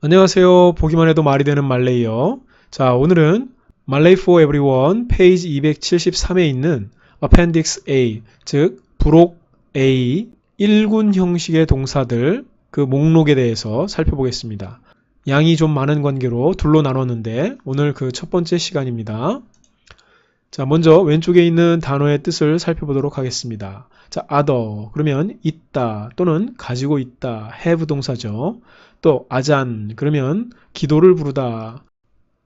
안녕하세요. 보기만 해도 말이 되는 말레이요. 자, 오늘은 말레이 for everyone 페이지 273에 있는 appendix A, 즉 부록 A 1군 형식의 동사들 그 목록에 대해서 살펴보겠습니다. 양이 좀 많은 관계로 둘로 나눴는데 오늘 그 첫 번째 시간입니다. 자, 먼저 왼쪽에 있는 단어의 뜻을 살펴보도록 하겠습니다. 자, other 그러면 있다 또는 가지고 있다 have 동사죠. 또 아잔 그러면 기도를 부르다.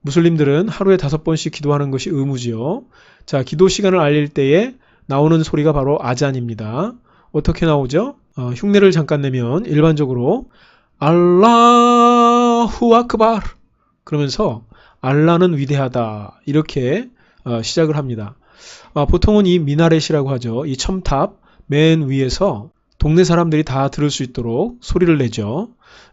무슬림들은 하루에 다섯 번씩 기도하는 것이 의무지요. 자, 기도 시간을 알릴 때에 나오는 소리가 바로 아잔입니다. 어떻게 나오죠? 어, 흉내를 잠깐 내면 일반적으로 알라후 아크바르 그러면서 알라는 위대하다 이렇게 어, 시작을 합니다. 아, 보통은 이 미나렛이라고 하죠. 이 첨탑 맨 위에서 동네 사람들이 다 들을 수 있도록 소리를 내죠.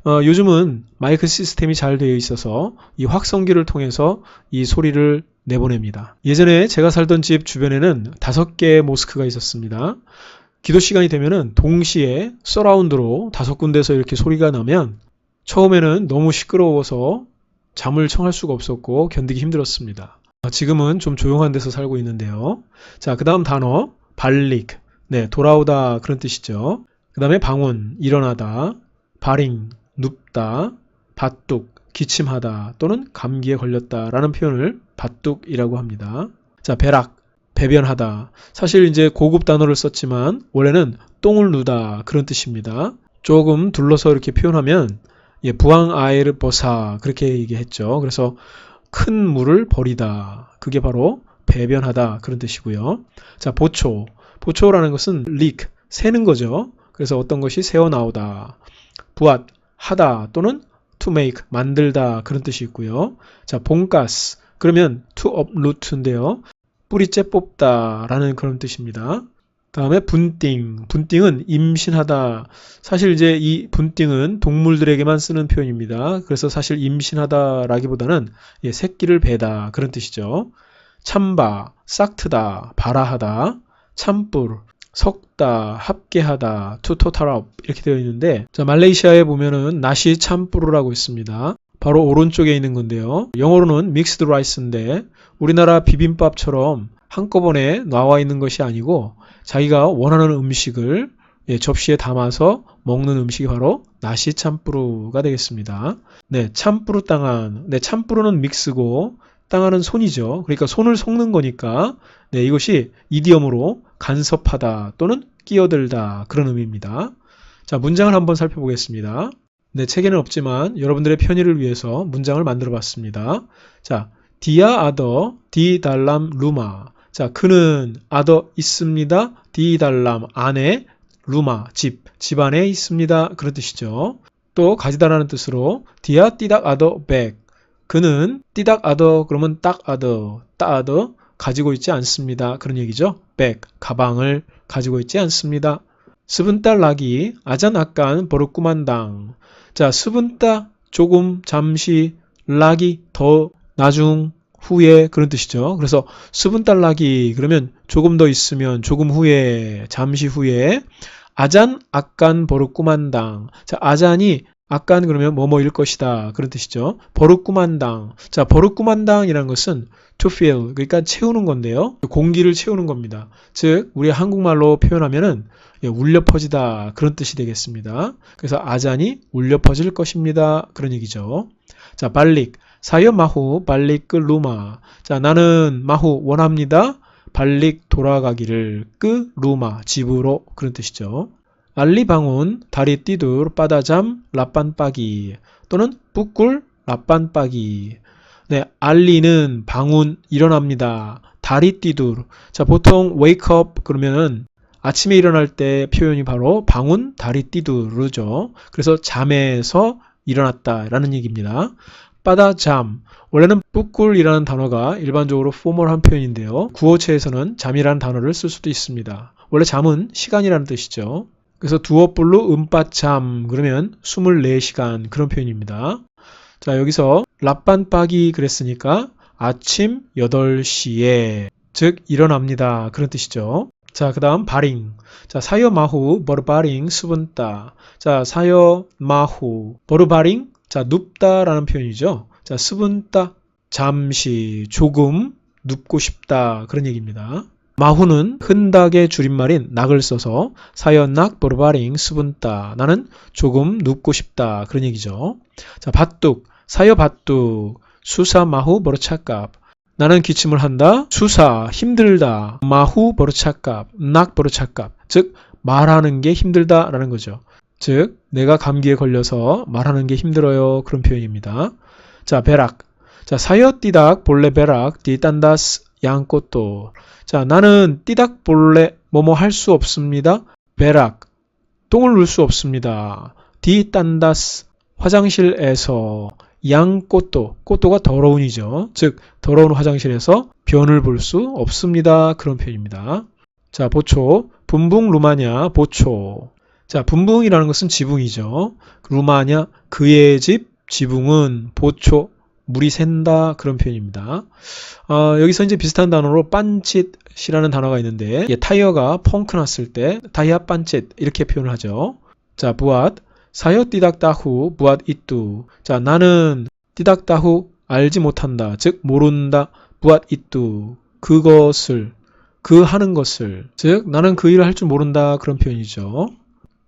어, 요즘은 마이크 시스템이 잘 되어 있어서 이 확성기를 통해서 이 소리를 내보냅니다. 예전에 제가 살던 집 주변에는 다섯 개의 모스크가 있었습니다. 기도 시간이 되면은 동시에 서라운드로 다섯 군데서 이렇게 소리가 나면 처음에는 너무 시끄러워서 잠을 청할 수가 없었고 견디기 힘들었습니다. 아, 지금은 좀 조용한 데서 살고 있는데요. 자, 그 다음 단어, 발릭. 네, 돌아오다 그런 뜻이죠. 그 다음에 방운, 일어나다, 바링, 눕다, 바뚝, 기침하다 또는 감기에 걸렸다 라는 표현을 바뚝이라고 합니다. 자, 배락, 배변하다. 사실 이제 고급 단어를 썼지만 원래는 똥을 누다 그런 뜻입니다. 조금 둘러서 이렇게 표현하면 예, 부항 아이를 버사 그렇게 얘기했죠. 그래서 큰 물을 버리다. 그게 바로 배변하다 그런 뜻이고요. 자, 보초. 보초라는 것은 leak, 새는 거죠. 그래서 어떤 것이 새어 나오다. 부앗, 하다 또는 to make, 만들다 그런 뜻이 있고요. 자, 봉가스. 그러면 to uproot인데요. 뿌리째 뽑다 라는 그런 뜻입니다. 다음에 분띵. 분띵은 임신하다. 사실 이제 이 분띵은 동물들에게만 쓰는 표현입니다. 그래서 사실 임신하다라기보다는 예, 새끼를 베다 그런 뜻이죠. 참바, 싹트다, 바라하다, 참뿔, 섞다, 합계하다, to total up 이렇게 되어 있는데 자, 말레이시아에 보면은 나시 참뿌르라고 있습니다. 바로 오른쪽에 있는 건데요. 영어로는 mixed rice인데 우리나라 비빔밥처럼 한꺼번에 나와 있는 것이 아니고 자기가 원하는 음식을 예, 접시에 담아서 먹는 음식이 바로 나시 참뿌르가 되겠습니다. 네, 참뿌르 땅한. 네, 참뿌르는 믹스고 땅하는 손이죠. 그러니까 손을 섞는 거니까 네, 이것이 이디엄으로 간섭하다 또는 끼어들다 그런 의미입니다. 자, 문장을 한번 살펴보겠습니다. 네, 책에는 없지만 여러분들의 편의를 위해서 문장을 만들어 봤습니다. 자, 디아 아더 디 달람 루마. 자, 그는 아더 있습니다. 디 달람 안에 루마 집 집 안에 있습니다. 그런 뜻이죠. 또 가지다라는 뜻으로 디아 띠닥 아더 백. 그는 띠닥 아더 그러면 딱 아더 따 아더 가지고 있지 않습니다. 그런 얘기죠. 백 가방을 가지고 있지 않습니다. 스분딸 락이 아잔 아깐 버릇구만당. 자, 스분따 조금 잠시 락이 더 나중 후에 그런 뜻이죠. 그래서 스분딸 락이 그러면 조금 더 있으면 조금 후에 잠시 후에 아잔 아깐 버릇구만당. 자, 아잔이 아깐 그러면 뭐뭐일 것이다. 그런 뜻이죠. 버릇구만당. 자, 버릇구만당이라는 것은 to fill. 그러니까 채우는 건데요. 공기를 채우는 겁니다. 즉, 우리 한국말로 표현하면은 예, 울려 퍼지다. 그런 뜻이 되겠습니다. 그래서 아잔이 울려 퍼질 것입니다. 그런 얘기죠. 자, 발릭. 사여 마후 발릭 끄 루마. 자, 나는 마후 원합니다. 발릭 돌아가기를 끄 루마 집으로 그런 뜻이죠. 알리 방운 다리 띠둘 빠다잠 라빤빠기 또는 뿌꿀 라빤빠기 네, 알리는 방운 일어납니다. 다리 띠둘 자, 보통 wake up 그러면은 아침에 일어날 때 표현이 바로 방운 다리 띠두르죠. 그래서 잠에서 일어났다라는 얘기입니다. 빠다 잠 원래는 뿌꿀이라는 단어가 일반적으로 포멀한 표현인데요. 구어체에서는 잠이라는 단어를 쓸 수도 있습니다. 원래 잠은 시간이라는 뜻이죠. 그래서 두어불로 음빠잠 그러면 24시간 그런 표현입니다. 자 여기서 라빤빠기 그랬으니까 아침 8시에 즉 일어납니다. 그런 뜻이죠. 자, 그 다음 바링. 자, 사여 마후 버르바링 수분따. 자, 사여 마후 버르바링 자, 눕다라는 표현이죠. 자, 스분따, 잠시, 조금, 눕고 싶다. 그런 얘기입니다. 마후는 흔닥의 줄임말인 낙을 써서 사연낙 보르바링 스분따. 나는 조금 눕고 싶다. 그런 얘기죠. 자, 밭둑, 사여 밭둑, 수사 마후 버르차갑. 나는 기침을 한다. 수사 힘들다. 마후 버르차갑, 낙 버르차갑. 즉 말하는 게 힘들다라는 거죠. 즉 내가 감기에 걸려서 말하는 게 힘들어요. 그런 표현입니다. 자, 베락. 자, 사여 띠닥 볼레 베락 띠딴다스 양꽃도. 자, 나는 띠닥 볼레 뭐뭐 할 수 없습니다. 베락. 똥을 눌 수 없습니다. 디딴다스 화장실에서 양꽃도 꽃도가 더러운이죠. 즉 더러운 화장실에서 변을 볼 수 없습니다. 그런 표현입니다. 자, 보초. 분붕 루마냐 보초. 자, 분붕이라는 것은 지붕이죠. 루마냐 그의 집 지붕은 보초 물이 샌다 그런 표현입니다. 어, 여기서 이제 비슷한 단어로 빤짓이라는 단어가 있는데 예, 타이어가 펑크 났을 때 타이어 빤짓 이렇게 표현을 하죠. 자, 부앗 사여 띠닥다후 부앗 이뚜. 자, 나는 띠닥다후 알지 못한다. 즉 모른다. 부앗 이뚜. 그것을 그 하는 것을 즉 나는 그 일을 할 줄 모른다 그런 표현이죠.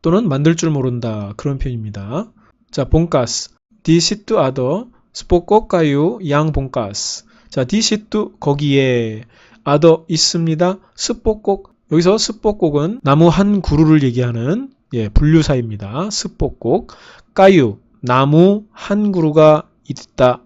또는 만들 줄 모른다 그런 표현입니다. 자, 본가스 디시뚜 아더 스포꼬까유 양 본가스. 자, 디시뚜 거기에 아더 있습니다. 스포꼭 여기서 스포꼭은 나무 한 그루를 얘기하는 예, 분류사입니다. 스포꼭 까유 나무 한 그루가 있다.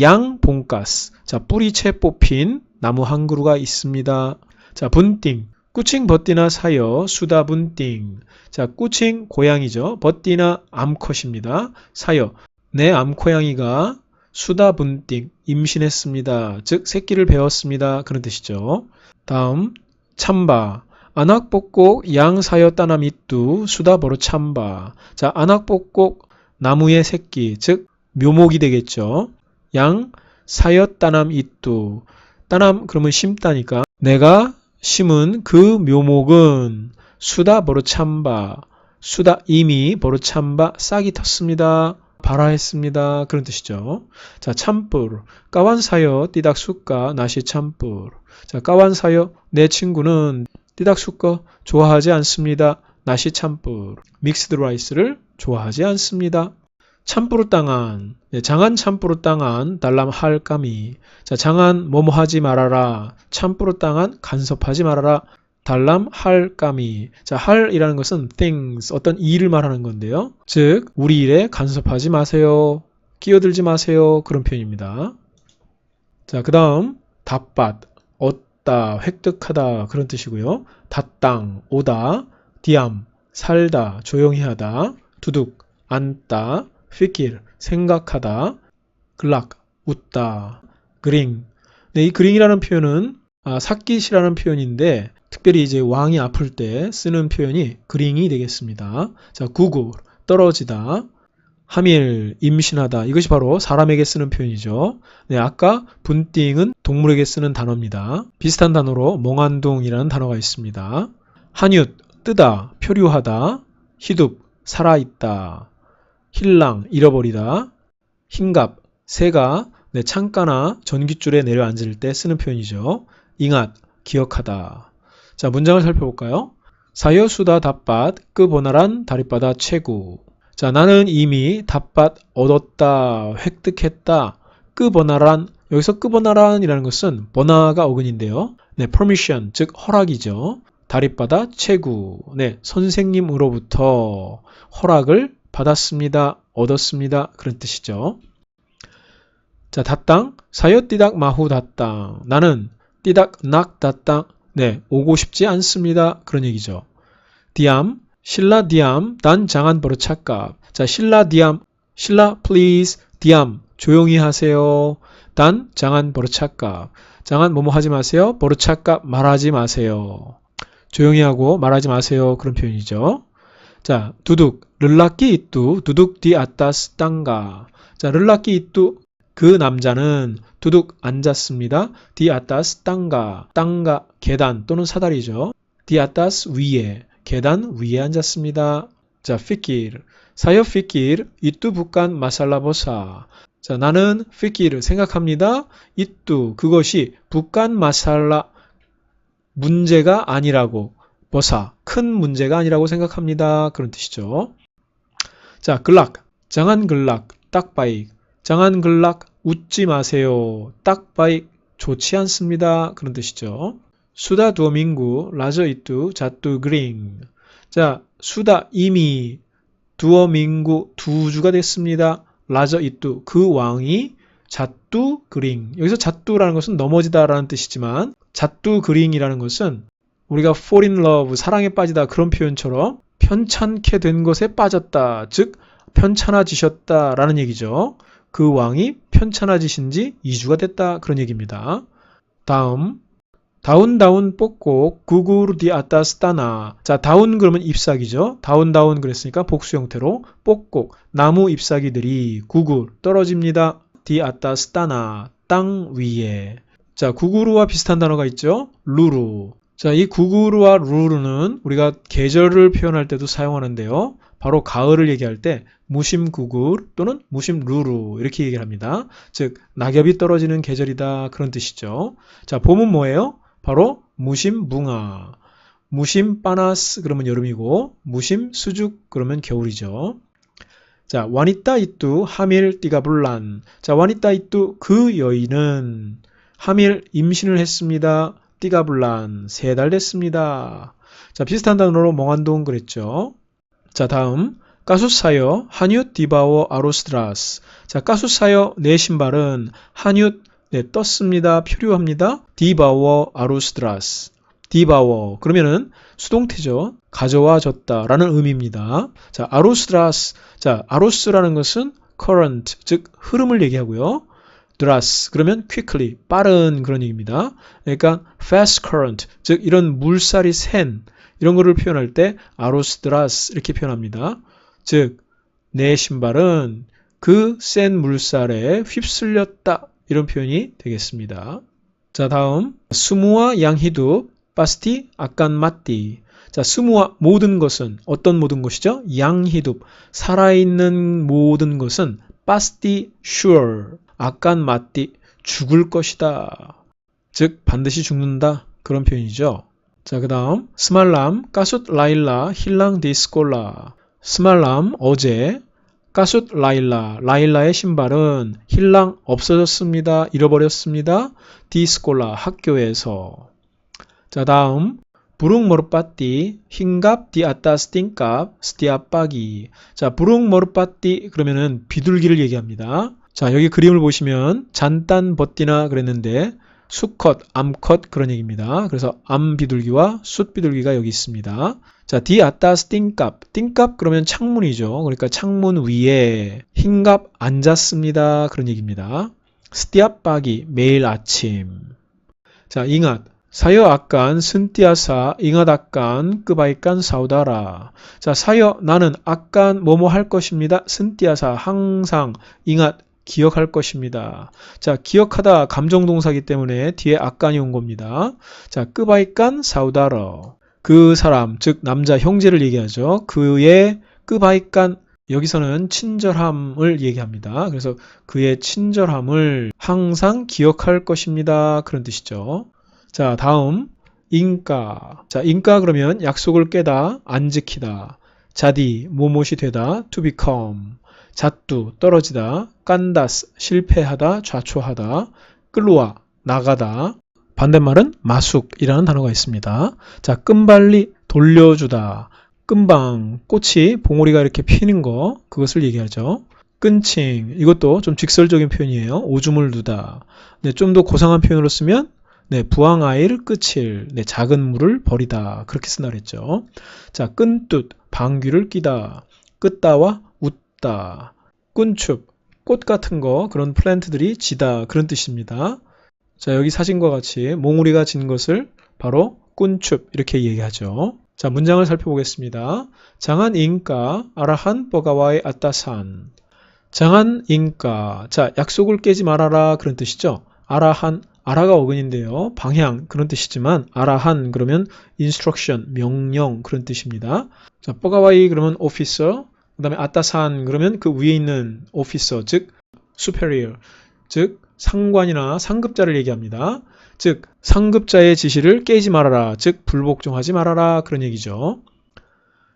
양 본가스. 자, 뿌리채 뽑힌 나무 한 그루가 있습니다. 자, 분띵. 꾸칭 버띠나 사여 수다 분띵. 자, 꾸칭 고양이죠. 버띠나 암컷입니다. 사여 내 암고양이가 수다 분띵 임신했습니다. 즉 새끼를 배웠습니다. 그런 뜻이죠. 다음 참바 안악복곡 양사여 따남 이뚜 수다 버로 참바. 자, 안악복곡 나무의 새끼 즉 묘목이 되겠죠. 양 사여 따남 이뚜 따남 그러면 심다니까 내가 심은 그 묘목은 수다 버르참바 수다 이미 버르참바 싹이 텄습니다. 발화했습니다. 그런 뜻이죠. 자, 참뿔 까완사여 띠닥수까 나시 참뿔 자, 까완사여 내 친구는 띠닥수까 좋아하지 않습니다. 나시 참뿔 믹스드 라이스를 좋아하지 않습니다. 참뿌르 땅한 네, 장한 참뿌르 땅한 달람 할까미. 자 장한 뭐뭐 하지 말아라. 참뿌르 땅한 간섭하지 말아라. 달람 할까미. 자 할이라는 것은 things 어떤 일을 말하는 건데요. 즉 우리 일에 간섭하지 마세요. 끼어들지 마세요. 그런 표현입니다. 자 그 다음 답밭 얻다 획득하다 그런 뜻이고요 닷땅 오다 디암 살다 조용히 하다 두둑 앉다 피킬 생각하다, 글락 웃다, 그링. 네, 이 그링이라는 표현은 아, 삭깃이라는 표현인데 특별히 이제 왕이 아플 때 쓰는 표현이 그링이 되겠습니다. 자, 구구 떨어지다, 하밀 임신하다 이것이 바로 사람에게 쓰는 표현이죠. 네, 아까 분띵은 동물에게 쓰는 단어입니다. 비슷한 단어로 몽환둥이라는 단어가 있습니다. 한윕 뜨다, 표류하다, 히둡 살아있다, 힐랑 잃어버리다, 흰갑 새가 내 창가나 전깃줄에 내려앉을 때 쓰는 표현이죠. 잉앗 기억하다. 자 문장을 살펴볼까요? 사여수다 답밭 끄보나란 다리바다 최구. 자 나는 이미 답밭 얻었다 획득했다 끄보나란 여기서 끄보나란이라는 것은 번화가 어근인데요. 네, permission 즉 허락이죠. 다리바다 최구. 네, 선생님으로부터 허락을 받았습니다. 얻었습니다. 그런 뜻이죠. 자, 다땅 사여 띠닥 마후 다땅 나는 띠닥 낙 다땅 네, 오고 싶지 않습니다. 그런 얘기죠. 디암 신라 디암 단 장한 버릇 착갑 자, 신라 디암 신라 please 디암 조용히 하세요. 단 장한 버릇 착갑 장한 뭐뭐 하지 마세요. 버릇 착갑 말하지 마세요. 조용히 하고 말하지 마세요. 그런 표현이죠. 자, 두둑, 르라끼 이뚜, 두둑 디 아따스 땅가. 자, 르라끼 이뚜, 그 남자는 두둑 앉았습니다. 디 아따스 땅가, 땅가, 계단 또는 사다리죠. 디 아따스 위에, 계단 위에 앉았습니다. 자, 피킬, 사여 피끼르 이뚜 북간 마살라보사. 자, 나는 피끼르 생각합니다. 이뚜 그것이 북간 마살라 문제가 아니라고 버사 큰 문제가 아니라고 생각합니다. 그런 뜻이죠. 자, 글락 장한 글락 딱바익 장한 글락 웃지 마세요. 딱바익 좋지 않습니다. 그런 뜻이죠. 수다 두어밍구 라저 이뚜 자뚜 그링 자, 수다 이미 두어밍구 두 주가 됐습니다. 라저 이뚜 그 왕이 자뚜 그링 여기서 자뚜라는 것은 넘어지다라는 뜻이지만 자뚜 그링이라는 것은 우리가 fall in love 사랑에 빠지다 그런 표현처럼 편찮게 된 것에 빠졌다 즉 편찮아지셨다라는 얘기죠. 그 왕이 편찮아지신 지 2주가 됐다 그런 얘기입니다. 다음 다운 다운 뽑고 구구르 디 아따스타나. 자 다운 그러면 잎사귀죠? 다운 다운 그랬으니까 복수 형태로 뽑고 나무 잎사귀들이 구구 떨어집니다. 디 아따스타나 땅 위에. 자 구구루와 비슷한 단어가 있죠? 루루. 자 이 구구루와 루루는 우리가 계절을 표현할 때도 사용하는데요. 바로 가을을 얘기할 때 무심 구굴 또는 무심 루루 이렇게 얘기를 합니다. 즉 낙엽이 떨어지는 계절이다. 그런 뜻이죠. 자 봄은 뭐예요 바로 무심 붕아, 무심 빠나스 그러면 여름이고 무심 수죽 그러면 겨울이죠. 자, 와니따 이뚜 하밀 띠가불란. 자, 와니따 이뚜 그 여인은 하밀 임신을 했습니다. 띠가불란 세 달 됐습니다. 자, 비슷한 단어로 멍한동 그랬죠. 자, 다음 까수사여 한윳 디바워 아로스드라스. 자, 까수사여 내 신발은 한윳 네, 떴습니다. 표류합니다. 디바워 아루스드라스. 디바워. 그러면은 수동태죠. 가져와졌다 라는 의미입니다. 자, 아루스드라스. 자, 아루스라는 것은 current, 즉 흐름을 얘기하고요. 드라스 그러면 quickly 빠른 그런 얘기입니다. 그러니까 fast current 즉 이런 물살이 센 이런 거를 표현할 때 아로스드라스 이렇게 표현합니다. 즉 내 신발은 그 센 물살에 휩쓸렸다 이런 표현이 되겠습니다. 자, 다음 스무와 양히두 파스티 아깐 마띠. 자, 스무와 모든 것은 어떤 모든 것이죠? 양히둡 살아있는 모든 것은 파스티 sure 아깐 마띠 죽을 것이다. 즉 반드시 죽는다 그런 표현이죠. 자, 그다음 스말람 까숫 라일라 힐랑 디스콜라. 스말람 어제 까숫 라일라, 라일라의 신발은 힐랑 없어졌습니다. 잃어버렸습니다. 디스콜라, 학교에서. 자, 다음. 부릉 머르빠띠, 흰갑 디아따 스팅갑, 스티아빠기. 자, 부릉 머르빠띠, 그러면은 비둘기를 얘기합니다. 자, 여기 그림을 보시면 잔딴 버띠나 그랬는데, 수컷, 암컷 그런 얘기입니다. 그래서 암 비둘기와 숫 비둘기가 여기 있습니다. 자, 디 아따스 띵값. 띵값 그러면 창문이죠. 그러니까 창문 위에 흰갑 앉았습니다. 그런 얘기입니다. 스티아빠기 매일 아침. 자, 잉앗. 사여 아깐 순띠아사 잉앗 아깐 끄바이깐 사우다라. 자, 사여 나는 아깐 뭐뭐 할 것입니다. 순띠아사 항상 잉앗 기억할 것입니다. 자, 기억하다 감정동사기 때문에 뒤에 아깐이 온 겁니다. 자, 끄바이깐 사우다러. 그 사람, 즉 남자 형제를 얘기하죠. 그의 끄바이깐 여기서는 친절함을 얘기합니다. 그래서 그의 친절함을 항상 기억할 것입니다. 그런 뜻이죠. 자, 다음 인가. 자, 인가 그러면 약속을 깨다, 안 지키다. 자디, 뭐뭇이 되다, to become. 잣두, 떨어지다. 깐다스, 실패하다, 좌초하다. 끌로와, 나가다. 반대말은 마숙이라는 단어가 있습니다. 자, 끈발리, 돌려주다. 끈방, 꽃이 봉오리가 이렇게 피는 거, 그것을 얘기하죠. 끈칭, 이것도 좀 직설적인 표현이에요. 오줌을 두다. 네, 좀 더 고상한 표현으로 쓰면 네, 부항아이를 끝일, 네, 작은 물을 버리다. 그렇게 쓴다 그랬죠. 자, 끈뜻, 방귀를 끼다. 끄다와 웃다. 꾼축, 꽃 같은 거, 그런 플랜트들이 지다. 그런 뜻입니다. 자, 여기 사진과 같이 몽우리가 진 것을 바로 꾼축 이렇게 얘기하죠. 자, 문장을 살펴보겠습니다. 장한 인가 아라한 버가와의 아따산. 장한 인가. 자, 약속을 깨지 말아라 그런 뜻이죠. 아라한 아라가 어근인데요. 방향 그런 뜻이지만 아라한 그러면 instruction 명령 그런 뜻입니다. 자, 버가와이 그러면 officer 그 다음에 아따산 그러면 그 위에 있는 오피서 즉 superior 즉 상관이나 상급자를 얘기합니다. 즉 상급자의 지시를 깨지 말아라 즉 불복종하지 말아라 그런 얘기죠.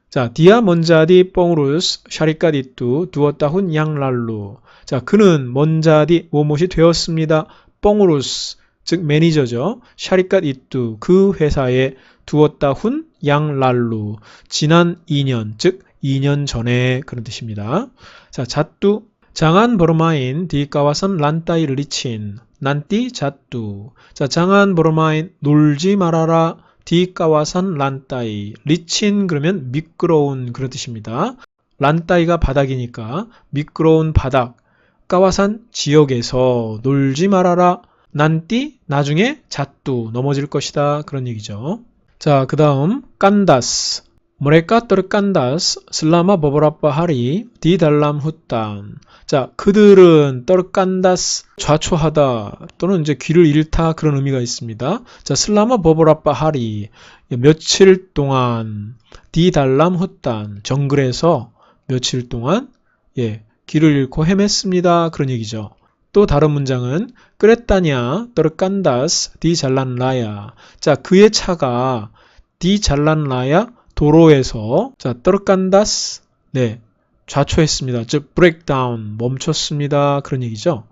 자 디아 먼자디 뻥루스 샤리까디뚜 두었다훈 양랄루 자 그는 먼자디 뭐뭇이 되었습니다. 뻥루스 즉 매니저죠. 샤리까디뚜 그 회사에 두었다훈 양랄루 지난 2년 즉 2년 전에 그런 뜻입니다. 자, 잣두 장안 버르마인 디까와선 란따이 리친. 난띠 잣두. 자, 장안 버르마인 놀지 말아라. 디까와선 란따이. 리친 그러면 미끄러운 그런 뜻입니다. 란따이가 바닥이니까 미끄러운 바닥. 까와산 지역에서 놀지 말아라. 난띠 나중에 잣두. 넘어질 것이다. 그런 얘기죠. 자, 그 다음 깐다스 Selama beberapa hari di dalam hutan. 자, 그들은 떨깐다스 좌초하다 또는 이제 귀를 잃다 그런 의미가 있습니다. 자, 슬라마 버버라빠 하리 며칠 동안 디 달람 후단 정글에서 며칠 동안 예, 길을 잃고 헤맸습니다. 그런 얘기죠. 또 다른 문장은 그랬다냐 떨깐다스 디 잘란 라야. 자, 그의 차가 디 잘란 라야 도로에서 자 떨간다스 네 좌초했습니다. 즉 breakdown 멈췄습니다. 그런 얘기죠.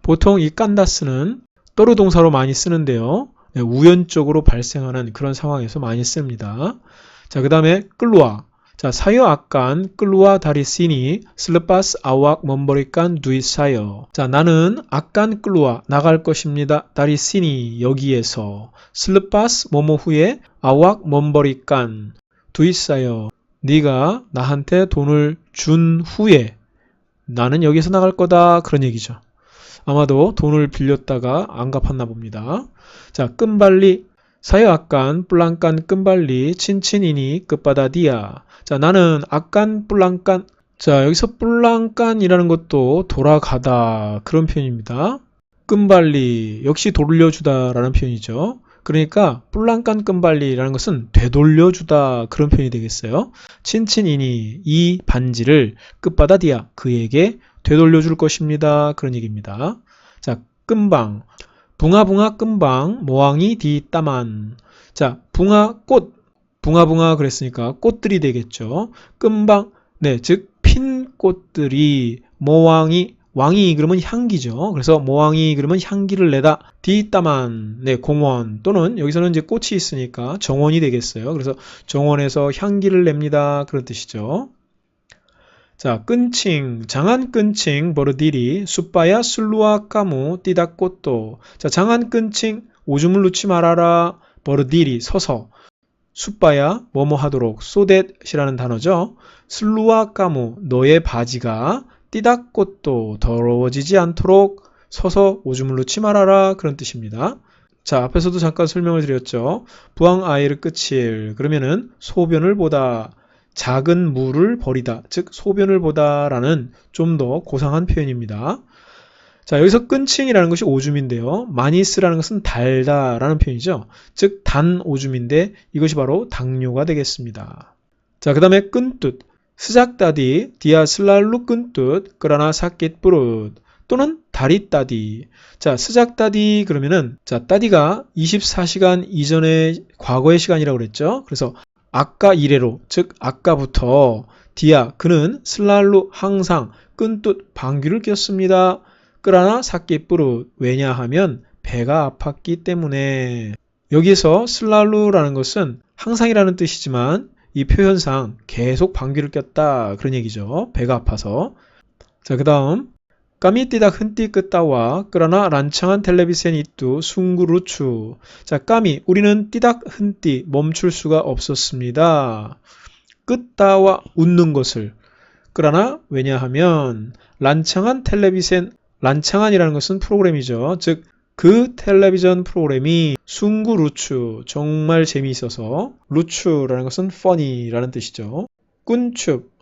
보통 이 깐다스는 떠르 동사로 많이 쓰는데요. 네, 우연적으로 발생하는 그런 상황에서 많이 씁니다. 자, 그 다음에 끌루아. 자, 사요 아깐 끌루아 다리시니 슬르파스 아왁 먼버리깐 두이사요. 자, 나는 아깐 끌루아 나갈 것입니다. 다리시니 여기에서 슬르파스 뭐뭐 후에 아왁 먼버리깐 두이사요. 네가 나한테 돈을 준 후에 나는 여기서 나갈 거다 그런 얘기죠. 아마도 돈을 빌렸다가 안 갚았나 봅니다. 자, 끈발리 사요 아깐 뿔랑깐 끈발리 친친이니 끝바다디야. 자, 나는 아깐 뿔랑깐 자, 여기서 뿔랑깐이라는 것도 돌아가다 그런 표현입니다. 끈발리 역시 돌려주다라는 표현이죠. 그러니까 뿔랑깐 끈발리라는 것은 되돌려주다 그런 표현이 되겠어요. 친친이니 이 반지를 끝바다디야 그에게 되돌려줄 것입니다. 그런 얘기입니다. 자, 끈방 붕아붕아 끈방 모항이 디 따만 자, 붕아 꽃 붕아붕아 그랬으니까 꽃들이 되겠죠. 끈방 네, 즉 핀 꽃들이 모왕이 왕이 그러면 향기죠. 그래서 모왕이 그러면 향기를 내다 디따만 네 공원 또는 여기서는 이제 꽃이 있으니까 정원이 되겠어요. 그래서 정원에서 향기를 냅니다. 그런 뜻이죠. 자, 끈칭, 장안 끈칭 버르디리 숫바야 술루아 까무 띠다 꽃도. 자, 장안 끈칭 오줌을 놓지 말아라 버르디리 서서 숫바야 뭐뭐 하도록 소댓이라는 단어죠. 슬루아 까무 너의 바지가 띠닥꽃도 더러워지지 않도록 서서 오줌을 놓지 말아라 그런 뜻입니다. 자 앞에서도 잠깐 설명을 드렸죠. 부항 아이를 끝일 그러면은 소변을 보다 작은 물을 버리다 즉 소변을 보다라는 좀 더 고상한 표현입니다. 자 여기서 끈칭이라는 것이 오줌인데요. 마니스라는 것은 달다라는 표현이죠. 즉 단 오줌인데 이것이 바로 당뇨가 되겠습니다. 자 그 다음에 끈뜻 스작다디 디아 슬랄루 끈 뜻 그러나 사깃 뿌릇 또는 다리 따디. 자, 스작 따디 그러면은 자, 따디가 24시간 이전의 과거의 시간이라고 그랬죠. 그래서 아까 이래로 즉 아까부터 디아 그는 슬랄루 항상 끈뜻 방귀를 꼈습니다. 그러나 사끼 뿌릇 왜냐하면 배가 아팠기 때문에 여기서 슬랄루라는 것은 항상이라는 뜻이지만 이 표현상 계속 방귀를 꼈다 그런 얘기죠. 배가 아파서. 자, 그 다음 까미 띠다 흔띠 끄따와 그러나 란창한 텔레비센 이뚜 숭구루추 자 까미 우리는 띠닥 흔띠 멈출 수가 없었습니다. 끄따와 웃는 것을 그러나 왜냐하면 란창한 텔레비센 란창한이라는 것은 프로그램이죠. 즉 그 텔레비전 프로그램이 숭구 루추 정말 재미있어서 루추라는 것은 funny라는 뜻이죠. 꾼춥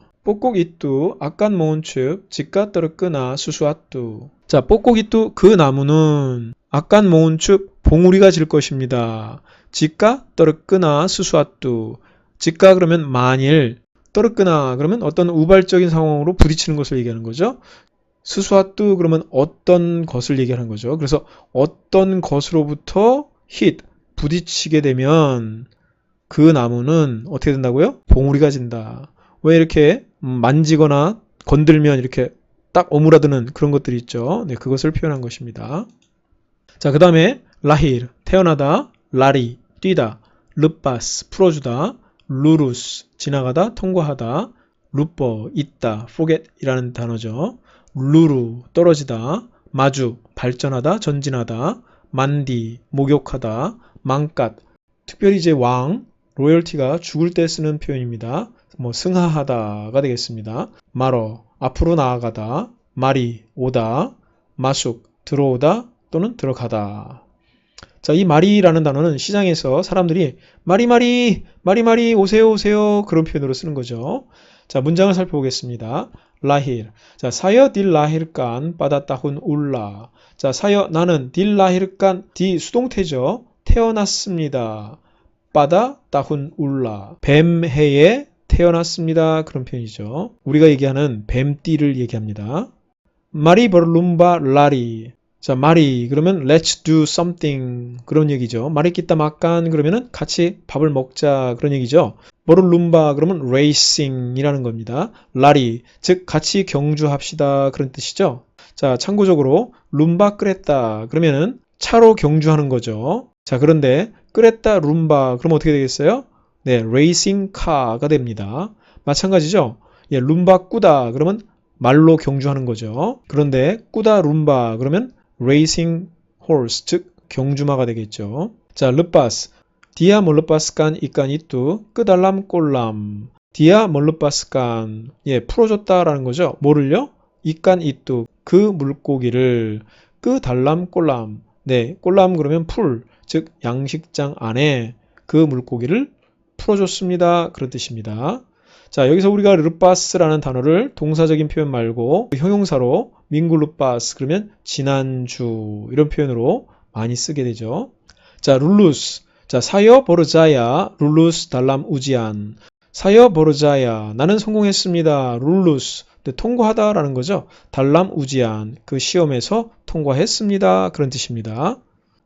이뚜 아깐 모은춥 직가 떨끄나 수수아뚜 자 이뚜 그 나무는 아깐 모은춥 봉우리가 질 것입니다. 직가 떨끄나 수수아뚜 직가 그러면 만일 떨어끄나 그러면 어떤 우발적인 상황으로 부딪히는 것을 얘기하는 거죠. 스수아뚜 그러면 어떤 것을 얘기하는 거죠. 그래서 어떤 것으로부터 hit 부딪히게 되면 그 나무는 어떻게 된다고요? 봉우리가 진다. 왜 이렇게 음, 만지거나 건들면 이렇게 딱 오므라드는 그런 것들이 있죠. 네, 그것을 표현한 것입니다. 자, 그 다음에 라힐, 태어나다, 라리, 뛰다, 르바스, 풀어주다, 루루스, 지나가다, 통과하다, 루퍼, 있다, forget 이라는 단어죠. 루루, 떨어지다, 마주, 발전하다, 전진하다, 만디, 목욕하다, 망갓, 특별히 이제 왕, 로열티가 죽을 때 쓰는 표현입니다. 뭐 승하하다가 되겠습니다. 말어, 앞으로 나아가다, 말이, 오다, 마숙, 들어오다 또는 들어가다. 자, 이 말이라는 단어는 시장에서 사람들이 말이 말이 오세요 오세요 그런 표현으로 쓰는 거죠. 자, 문장을 살펴보겠습니다. 라힐. 자, 사여 딜 라힐간 빠다따훈 울라. 자, 사여 나는 딜 라힐간 디 수동태죠. 태어났습니다. 빠다 따훈 울라. 뱀해에 태어났습니다. 그런 표현이죠. 우리가 얘기하는 뱀띠를 얘기합니다. 마리 버룸바 라리. 자, 마리 그러면 let's do something 그런 얘기죠. 끼따 막간 그러면은 같이 밥을 먹자 그런 얘기죠. 버룰룸바 그러면 racing이라는 겁니다. 라리 즉 같이 경주합시다 그런 뜻이죠. 자, 참고적으로 룸바 끓였다 그러면은 차로 경주하는 거죠. 자, 그런데 끓였다 룸바 그러면 어떻게 되겠어요? 네, 레이싱 카가 됩니다. 마찬가지죠. 예, 룸바 꾸다 그러면 말로 경주하는 거죠. 그런데 꾸다 룸바 그러면 레이싱 홀스 즉 경주마가 되겠죠. 자, 르바스 디아 몰르바스간 이깐 이뚜 끄달람 꼴람 디아 몰르바스간 예, 풀어줬다라는 거죠. 뭐를요? 이깐 이뚜 그 물고기를 끄달람 꼴람 네, 꼴람 그러면 풀, 즉 양식장 안에 그 물고기를 풀어줬습니다. 그런 뜻입니다. 자, 여기서 우리가 르바스라는 단어를 동사적인 표현 말고 형용사로 민굴르바스 그러면 지난주 이런 표현으로 많이 쓰게 되죠. 자, 룰루스. 자, 사여 버르자야 룰루스 달람 우지안. 사여 버르자야 나는 성공했습니다. 룰루스. 네, 통과하다라는 거죠. 달람 우지안 그 시험에서 통과했습니다. 그런 뜻입니다.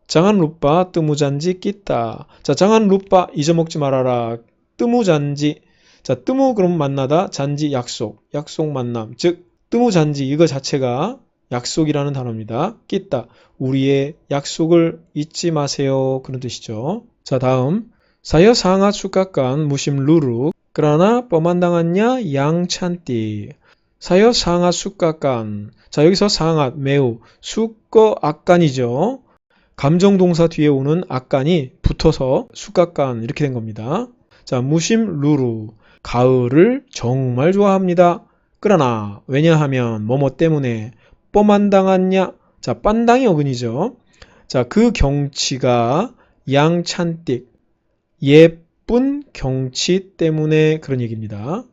장한 루빠 뜨무잔지 끼다. 자, 장한 루빠 잊어먹지 말아라. 뜨무잔지. 자, 뜨무 그럼 만나다 잔지 약속. 약속 만남. 즉 뜨무 잔지 이거 자체가 약속이라는 단어입니다. 끼다. 우리의 약속을 잊지 마세요. 그런 뜻이죠. 자, 다음 사여 상하 축각간 무심 루루 그러나 뻔만당한냐 양찬띠 사여 상하 숙각간 자 여기서 상하 매우 숙거 악간이죠. 감정 동사 뒤에 오는 악간이 붙어서 숙각간 이렇게 된 겁니다. 자 무심 루루 가을을 정말 좋아합니다. 그러나 왜냐하면 뭐뭐 때문에 뻔만당한냐 자 빤당이 어근이죠. 자 그 경치가 양찬띡 예쁜 경치 때문에 그런 얘기입니다.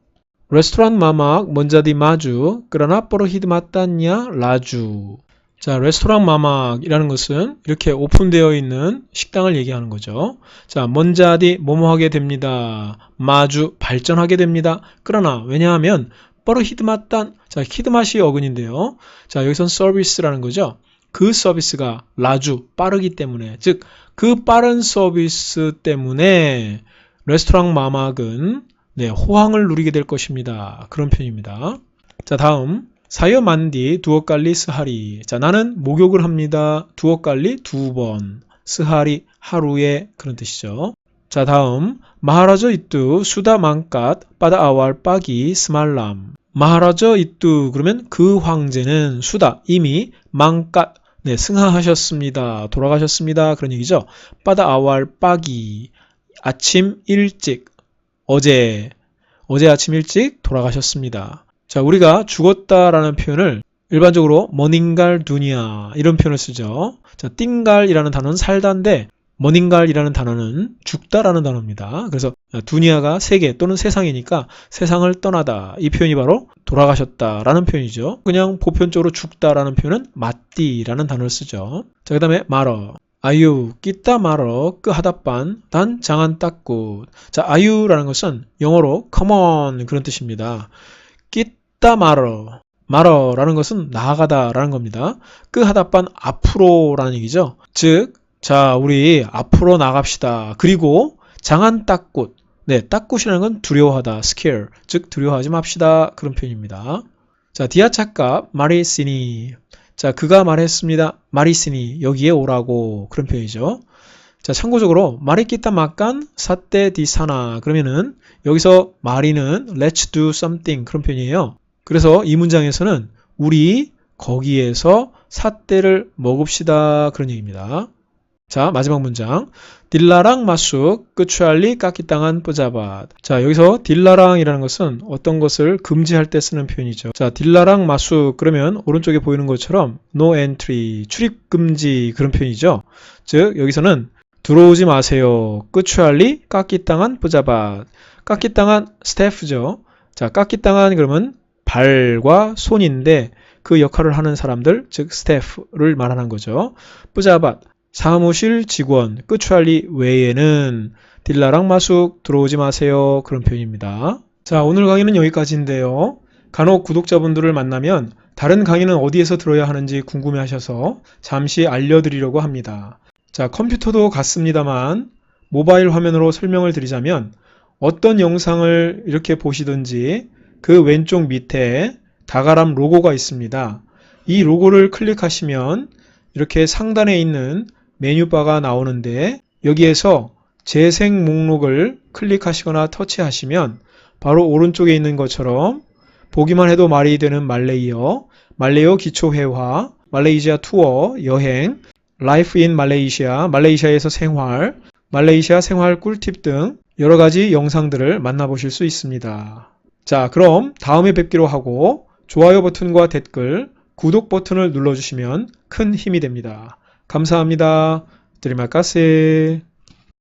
레스토랑 마막 먼자디 마주 그러나 뽀로히드 맞다냐 라주 자 레스토랑 마막이라는 것은 이렇게 오픈되어 있는 식당을 얘기하는 거죠 자 먼자디 뭐뭐 하게 됩니다 마주 발전하게 됩니다 그러나 왜냐하면 뽀로히드 맞단 자 히드맛이 어근인데요 자 여기선 서비스라는 거죠 그 서비스가 라주 빠르기 때문에 즉 그 빠른 서비스 때문에 레스토랑 마막은 네, 호황을 누리게 될 것입니다. 그런 표현입니다. 자, 다음. 사여 만디 두엇갈리 스하리. 자, 나는 목욕을 합니다. 두엇갈리 두 번. 스하리 하루에 그런 뜻이죠. 자, 다음. 마하라저 이뚜 수다 망갓 빠다 아왈 빠기 스말람. 마하라저 이뚜 그러면 그 황제는 수다 이미 망갓 네, 승하하셨습니다. 돌아가셨습니다. 그런 얘기죠. 빠다 아왈 빠기 아침 일찍 어제 어제 아침 일찍 돌아가셨습니다. 자, 우리가 죽었다라는 표현을 일반적으로 머닝갈 두니아 이런 표현을 쓰죠. 자, 띵갈이라는 단어는 살다인데 머닝갈이라는 단어는 죽다라는 단어입니다. 그래서 두니아가 세계 또는 세상이니까 세상을 떠나다 이 표현이 바로 돌아가셨다라는 표현이죠. 그냥 보편적으로 죽다라는 표현은 맞디라는 단어를 쓰죠. 자, 그다음에 말어 아유, 끼따 말어, 끄 하다빤, 단 장안 닦고. 자, 아유라는 것은 영어로 come on 그런 뜻입니다. 끼 따 말어, 말어라는 것은 나아가다라는 겁니다. 끄 하다빤 앞으로라는 얘기죠. 즉, 자, 우리 앞으로 나갑시다. 그리고 장안 닦곳. 네, 닦곳이라는 건 두려워하다, scare. 즉, 두려워하지 맙시다. 그런 표현입니다. 자, 디아 착갑, 마리시니. 자, 그가 말했습니다. 마리시니, 여기에 오라고. 그런 표현이죠. 자, 참고적으로, 마리키타 막간 사떼 디사나. 그러면은, 여기서 마리는 let's do something. 그런 표현이에요. 그래서 이 문장에서는, 우리 거기에서 사떼를 먹읍시다. 그런 얘기입니다. 자, 마지막 문장. 딜라랑 마숙 끝추알리 깎이땅한 뿌자밭. 자, 여기서 딜라랑이라는 것은 어떤 것을 금지할 때 쓰는 표현이죠. 자, 딜라랑 마숙 그러면 오른쪽에 보이는 것처럼 no entry, 출입 금지 그런 표현이죠. 즉, 여기서는 들어오지 마세요. 끝추알리 깎이땅한 뿌자밭. 깎이땅한 스태프죠. 자, 깎이땅한 그러면 발과 손인데 그 역할을 하는 사람들, 즉 스태프를 말하는 거죠. 뿌자밭 사무실 직원, 끝추알리 외에는 딜라랑 마숙 들어오지 마세요. 그런 표현입니다. 자, 오늘 강의는 여기까지인데요. 간혹 구독자분들을 만나면 다른 강의는 어디에서 들어야 하는지 궁금해 하셔서 잠시 알려드리려고 합니다. 자, 컴퓨터도 같습니다만 모바일 화면으로 설명을 드리자면 어떤 영상을 이렇게 보시든지 그 왼쪽 밑에 다가람 로고가 있습니다. 이 로고를 클릭하시면 이렇게 상단에 있는 메뉴바가 나오는데 여기에서 재생 목록을 클릭하시거나 터치하시면 바로 오른쪽에 있는 것처럼 보기만 해도 말이 되는 말레이어, 말레이어 기초회화, 말레이시아 투어, 여행, 라이프 인 말레이시아, 말레이시아에서 생활, 말레이시아 생활 꿀팁 등 여러 가지 영상들을 만나보실 수 있습니다. 자, 그럼 다음에 뵙기로 하고 좋아요 버튼과 댓글, 구독 버튼을 눌러주시면 큰 힘이 됩니다. 감사합니다. 드리마카세